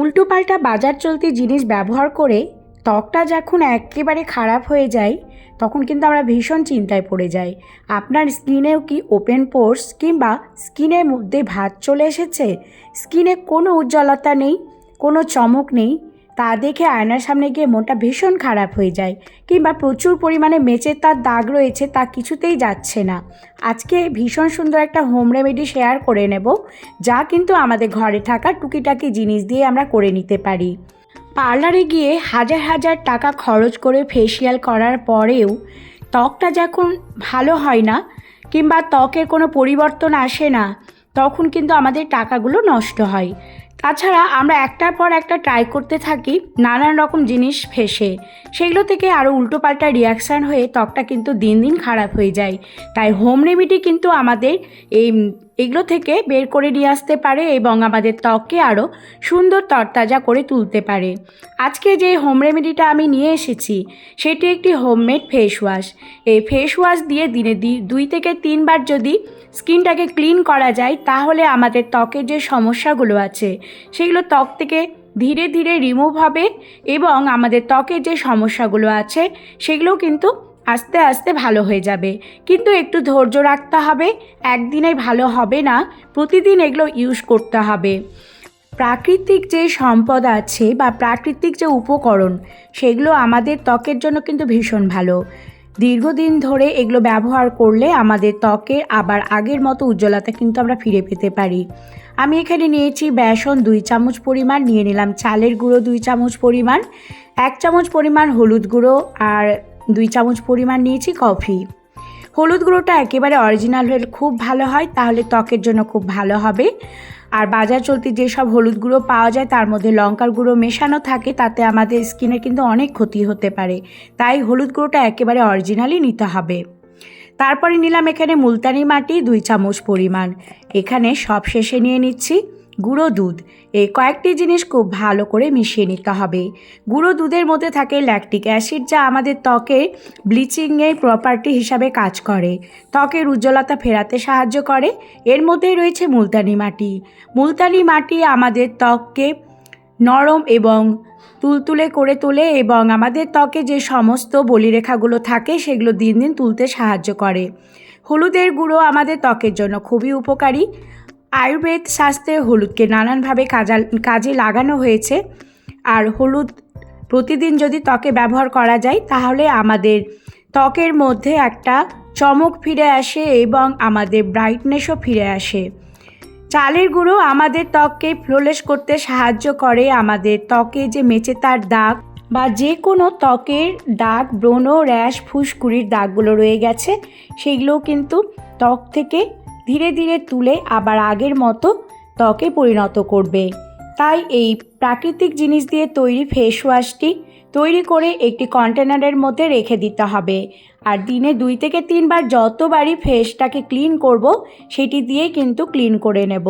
উল্টোপাল্টা বাজার চলতি জিনিস ব্যবহার করে ত্বকটা যখন একেবারে খারাপ হয়ে যায়, তখন কিন্তু আমরা ভীষণ চিন্তায় পড়ে যাই। আপনার স্কিনেও কি ওপেন পোর্স কিংবা স্কিনের মধ্যে ভাত চলে এসেছে? স্কিনে কোনো উজ্জ্বলতা নেই, কোনো চমক নেই তা দেখে আয়নার সামনে গিয়ে মনটা ভীষণ খারাপ হয়ে যায় কিংবা প্রচুর পরিমাণে মেচের তার দাগ রয়েছে তা কিছুতেই যাচ্ছে না। আজকে ভীষণ সুন্দর একটা হোম রেমেডি শেয়ার করে নেব, যা কিন্তু আমাদের ঘরে থাকা টুকিটাকি জিনিস দিয়ে আমরা করে নিতে পারি। পার্লারে গিয়ে হাজার হাজার টাকা খরচ করে ফেসিয়াল করার পরেও ত্বকটা যখন ভালো হয় না কিংবা ত্বকের কোনো পরিবর্তন আসে না, তখন কিন্তু আমাদের টাকাগুলো নষ্ট হয়। তাছাড়া আমরা একটার পর একটা ট্রাই করতে থাকি নানান রকম জিনিস ফেসে। সেগুলো থেকে আরও উল্টোপাল্টা রিয়াকশান হয়ে ত্বকটা কিন্তু দিন দিন খারাপ হয়ে যায়। তাই হোম রেমেডি কিন্তু আমাদের এই এগুলো থেকে বের করে নিয়ে আসতে পারে এবং আমাদের ত্বককে আরও সুন্দর তরতাজা করে তুলতে পারে। আজকে যে হোম রেমেডিটা আমি নিয়ে এসেছি, সেটি একটি হোমমেড ফেস ওয়াশ এই ফেস ওয়াশ দিয়ে দিনে দুই থেকে তিনবার যদি স্কিনটাকে ক্লিন করা যায়, তাহলে আমাদের ত্বকের যে সমস্যাগুলো আছে, সেগুলো ত্বক থেকে ধীরে ধীরে রিমুভ হবে এবং আমাদের ত্বকের যে সমস্যাগুলো আছে, সেগুলোও কিন্তু আস্তে আস্তে ভালো হয়ে যাবে। কিন্তু একটু ধৈর্য রাখতে হবে, একদিনে ভালো হবে না, প্রতিদিন এগুলো ইউজ করতে হবে। প্রাকৃতিক যে সম্পদ আছে বা প্রাকৃতিক যে উপকরণ, সেগুলো আমাদের ত্বকের জন্য কিন্তু ভীষণ ভালো। দীর্ঘদিন ধরে এগুলো ব্যবহার করলে আমাদের ত্বকের আবার আগের মতো উজ্জ্বলতা কিন্তু আমরা ফিরে পেতে পারি। আমি এখানে নিয়েছি বেসন দুই চামচ পরিমাণ, নিয়ে নিলাম চালের গুঁড়ো দুই চামচ পরিমাণ, এক চামচ পরিমাণ হলুদ গুঁড়ো আর দুই চামচ পরিমাণ নিয়েছি কফি। হলুদ গুঁড়োটা একেবারে অরিজিনাল হলে খুব ভালো হয়, তাহলে ত্বকের জন্য খুব ভালো হবে। আর বাজার চলতি যেসব হলুদ গুঁড়ো পাওয়া যায়, তার মধ্যে লঙ্কার গুঁড়ো মেশানো থাকে, তাতে আমাদের স্কিনের কিন্তু অনেক ক্ষতি হতে পারে। তাই হলুদ গুঁড়োটা একেবারে অরিজিনালই নিতে হবে। তারপরে নিলাম এখানে মুলতানি মাটি, দুই চামচ পরিমাণ। এখানে সব শেষে নিয়ে নিচ্ছি। গুঁড়ো দুধ। এই কয়েকটি জিনিস খুব ভালো করে মিশিয়ে নিতে হবে। গুঁড়ো দুধের মধ্যে থাকে ল্যাকটিক অ্যাসিড যা আমাদের ত্বকে ব্লিচিংয়ের প্রপার্টি হিসাবে কাজ করে। ত্বকের উজ্জ্বলতা ফেরাতে সাহায্য করে। এর মধ্যেই রয়েছে মুলতানি মাটি। মুলতানি মাটি আমাদের ত্বককে নরম এবং তুলতুলে করে তোলে এবং আমাদের ত্বকে যে সমস্ত বলিরেখাগুলো থাকে সেগুলো দিন দিন তুলতে সাহায্য করে। হলুদের গুঁড়ো আমাদের ত্বকের জন্য খুবই উপকারী। আয়ুর্বেদ শাস্ত্রে হলুদকে নানানভাবে কাজা কাজে লাগানো হয়েছে। আর হলুদ প্রতিদিন যদি ত্বকে ব্যবহার করা যায়, তাহলে আমাদের ত্বকের মধ্যে একটা চমক ফিরে আসে এবং আমাদের ব্রাইটনেসও ফিরে আসে। চালের গুঁড়ো আমাদের ত্বককে ফ্লোলেস করতে সাহায্য করে। আমাদের ত্বকে যে মেচেতার দাগ বা যে কোনো ত্বকের দাগ, ব্রণ, র্যাশ, ফুসকুড়ির দাগগুলো রয়ে গেছে, সেগুলোও কিন্তু ত্বক থেকে ধীরে ধীরে তুলে আবার আগের মতো ত্বকে পরিণত করবে। তাই এই প্রাকৃতিক জিনিস দিয়ে তৈরি ফেস ওয়াশটি তৈরি করে একটি কন্টেনারের মধ্যে রেখে দিতে হবে। আর দিনে দুই থেকে তিনবার যতবারই ফেসটাকে ক্লিন করব, সেটি দিয়ে কিন্তু ক্লিন করে নেব।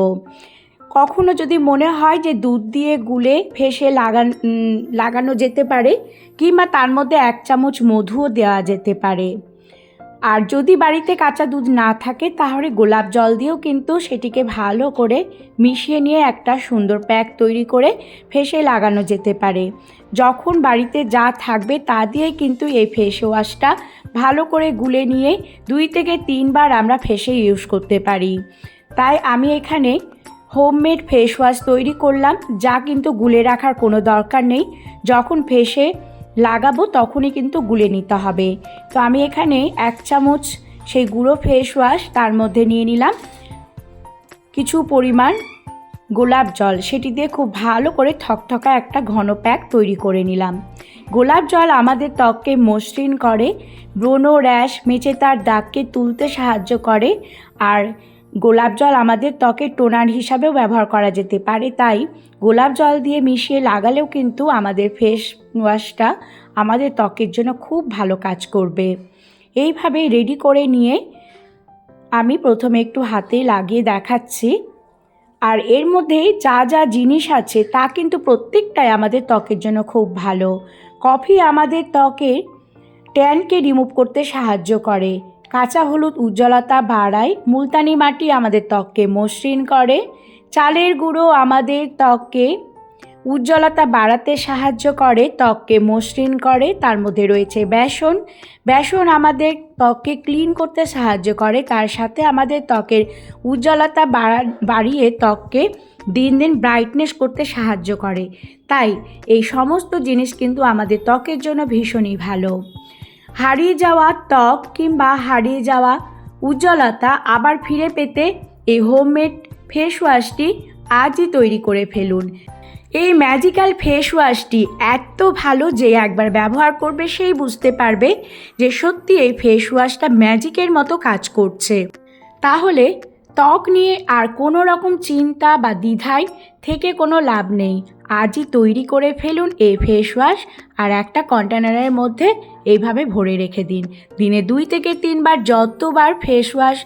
কখনো যদি মনে হয় যে দুধ দিয়ে গুলে ফেসে লাগান লাগানো যেতে পারে, কিংবা তার মধ্যে এক চামচ মধুও দেওয়া যেতে পারে। আর যদি বাড়িতে কাঁচা দুধ না থাকে, তাহলে গোলাপ জল দিয়েও কিন্তু সেটিকে ভালো করে মিশিয়ে নিয়ে একটা সুন্দর প্যাক তৈরি করে ফেসে লাগানো যেতে পারে। যখন বাড়িতে যা থাকবে তা দিয়ে কিন্তু এই ফেস ওয়াশটা ভালো করে গুলে নিয়ে দুই থেকে তিনবার আমরা ফেসে ইউজ করতে পারি। তাই আমি এখানে হোমমেড ফেস ওয়াশ তৈরি করলাম, যা কিন্তু গুলে রাখার কোনো দরকার নেই। যখন ফেসে লাগাবো তখনই কিন্তু গুলে নিতে হবে। তো আমি এখানে এক চামচ সেই গুঁড়ো ফেস ওয়াশ তার মধ্যে নিয়ে নিলাম। কিছু পরিমাণ গোলাপ জল, সেটি দিয়ে খুব ভালো করে থকথকা একটা ঘন প্যাক তৈরি করে নিলাম। গোলাপ জল আমাদের ত্বককে মসৃণ করে, ব্রণ র্যাশ মেচে তার দাগকে তুলতে সাহায্য করে। আর গোলাপ জল আমাদের ত্বকের টোনার হিসাবেও ব্যবহার করা যেতে পারে, তাই গোলাপ জল দিয়ে মিশিয়ে লাগালেও কিন্তু আমাদের ফেস ওয়াশটা আমাদের ত্বকের জন্য খুব ভালো কাজ করবে। এইভাবে রেডি করে নিয়ে আমি প্রথমে একটু হাতে লাগিয়ে দেখাচ্ছি। আর এর মধ্যে যা যা জিনিস আছে তা কিন্তু প্রত্যেকটাই আমাদের ত্বকের জন্য খুব ভালো। কফি আমাদের ত্বকের ট্যানকে রিমুভ করতে সাহায্য করে। কাঁচা হলুদ উজ্জ্বলতা বাড়ায় মুলতানি মাটি আমাদের ত্বককে মসৃণ করে। চালের গুঁড়ো আমাদের ত্বককে উজ্জ্বলতা বাড়াতে সাহায্য করে, ত্বককে মসৃণ করে। তার মধ্যে রয়েছে বেসন। বেসন আমাদের ত্বককে ক্লিন করতে সাহায্য করে। তার সাথে আমাদের ত্বকের উজ্জ্বলতা বাড়া, বাড়িয়ে ত্বককে দিন দিন ব্রাইটনেস করতে সাহায্য করে। তাই এই সমস্ত জিনিস কিন্তু আমাদের ত্বকের জন্য ভীষণই ভালো। হারিয়ে যাওয়া ত্বক কিংবা হারিয়ে যাওয়া উজ্জ্বলতা আবার ফিরে পেতে এই হোমমেড ফেস ওয়াশটি আজই তৈরি করে ফেলুন। এই ম্যাজিক্যাল ফেস ওয়াশটি এত ভালো যে একবার ব্যবহার করবে সেই বুঝতে পারবে যে সত্যি এই ফেস ওয়াশটা ম্যাজিকের মতো কাজ করছে। তাহলে ত্বক নিয়ে আর কোনো রকম চিন্তা বা দ্বিধায় থেকে কোনো লাভ নেই। আজই তৈরি করে ফেলুন এই ফেস ওয়াশ আর একটা কন্টেনারের মধ্যে এইভাবে ভরে রেখে দিন। দিনে দুই থেকে তিনবার যতবার ফেস ওয়াশ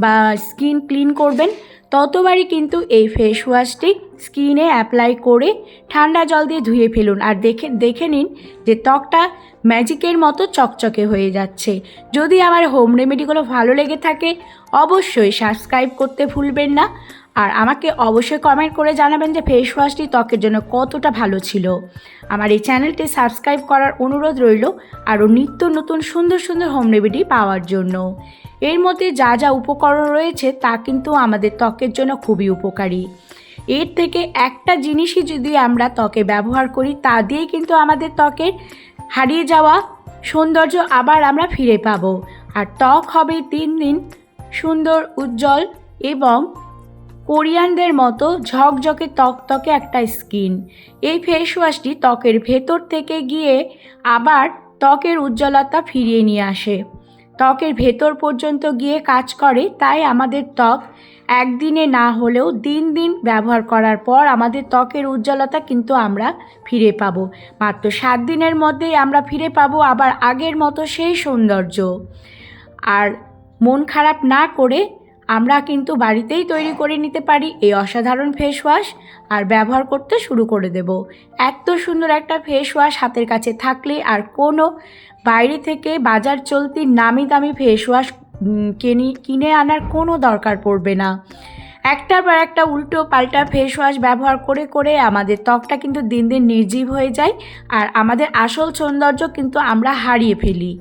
বা স্কিন ক্লিন করবেন, ততবারই কিন্তু এই ফেস ওয়াশটি স্কিনে অ্যাপ্লাই করে ঠান্ডা জল দিয়ে ধুয়ে ফেলুন আর দেখে দেখে নিন যে ত্বকটা ম্যাজিকের মতো চকচকে হয়ে যাচ্ছে। যদি আমার হোম রেমেডিগুলো ভালো লেগে থাকে, অবশ্যই সাবস্ক্রাইব করতে ভুলবেন না। আর আমাকে অবশ্যই কমেন্ট করে জানাবেন যে ফেস ওয়াশটি ত্বকের জন্য কতটা ভালো ছিল। আমার এই চ্যানেলটি সাবস্ক্রাইব করার অনুরোধ রইল আরও নিত্য নতুন সুন্দর সুন্দর হোম রেমেডি পাওয়ার জন্য। এর মধ্যে যা যা উপকরণ রয়েছে তা কিন্তু আমাদের ত্বকের জন্য খুবই উপকারী। এর থেকে একটা জিনিসই যদি আমরা ত্বকে ব্যবহার করি, তা দিয়েই কিন্তু আমাদের ত্বকের হারিয়ে যাওয়া সৌন্দর্য আবার আমরা ফিরে পাবো। আর ত্বক হবে দিন দিন সুন্দর, উজ্জ্বল এবং কোরিয়ানদের মতো ঝকঝকে তকতকে একটা স্কিন। এই ফেস ওয়াশটি ত্বকের ভেতর থেকে গিয়ে আবার ত্বকের উজ্জ্বলতা ফিরিয়ে নিয়ে আসে। ত্বকের ভেতর পর্যন্ত গিয়ে কাজ করে, তাই আমাদের ত্বক একদিনে না হলেও দিন দিন ব্যবহার করার পর আমাদের ত্বকের উজ্জ্বলতা কিন্তু আমরা ফিরে পাবো। মাত্র সাত দিনের মধ্যেই আমরা ফিরে পাবো আবার আগের মতো সেই সৌন্দর্য। আর মন খারাপ না করে আমরা কিন্তু বাড়িতেই তৈরি করে নিতে পারি এই অসাধারণ ফেস ওয়াশ আর ব্যবহার করতে শুরু করে দেব। এত সুন্দর একটা ফেস ওয়াশ হাতের কাছে থাকলে আর কোনো বাইরে থেকে বাজার চলতি নামি দামি ফেস ওয়াশ কিনে কিনে আনার কোনো দরকার পড়বে না। একটার পর একটা উল্টো পাল্টা ফেস ওয়াশ ব্যবহার করে করে আমাদের ত্বকটা কিন্তু দিন দিন নির্জীব হয়ে যায় আর আমাদের আসল সৌন্দর্য কিন্তু আমরা হারিয়ে ফেলি।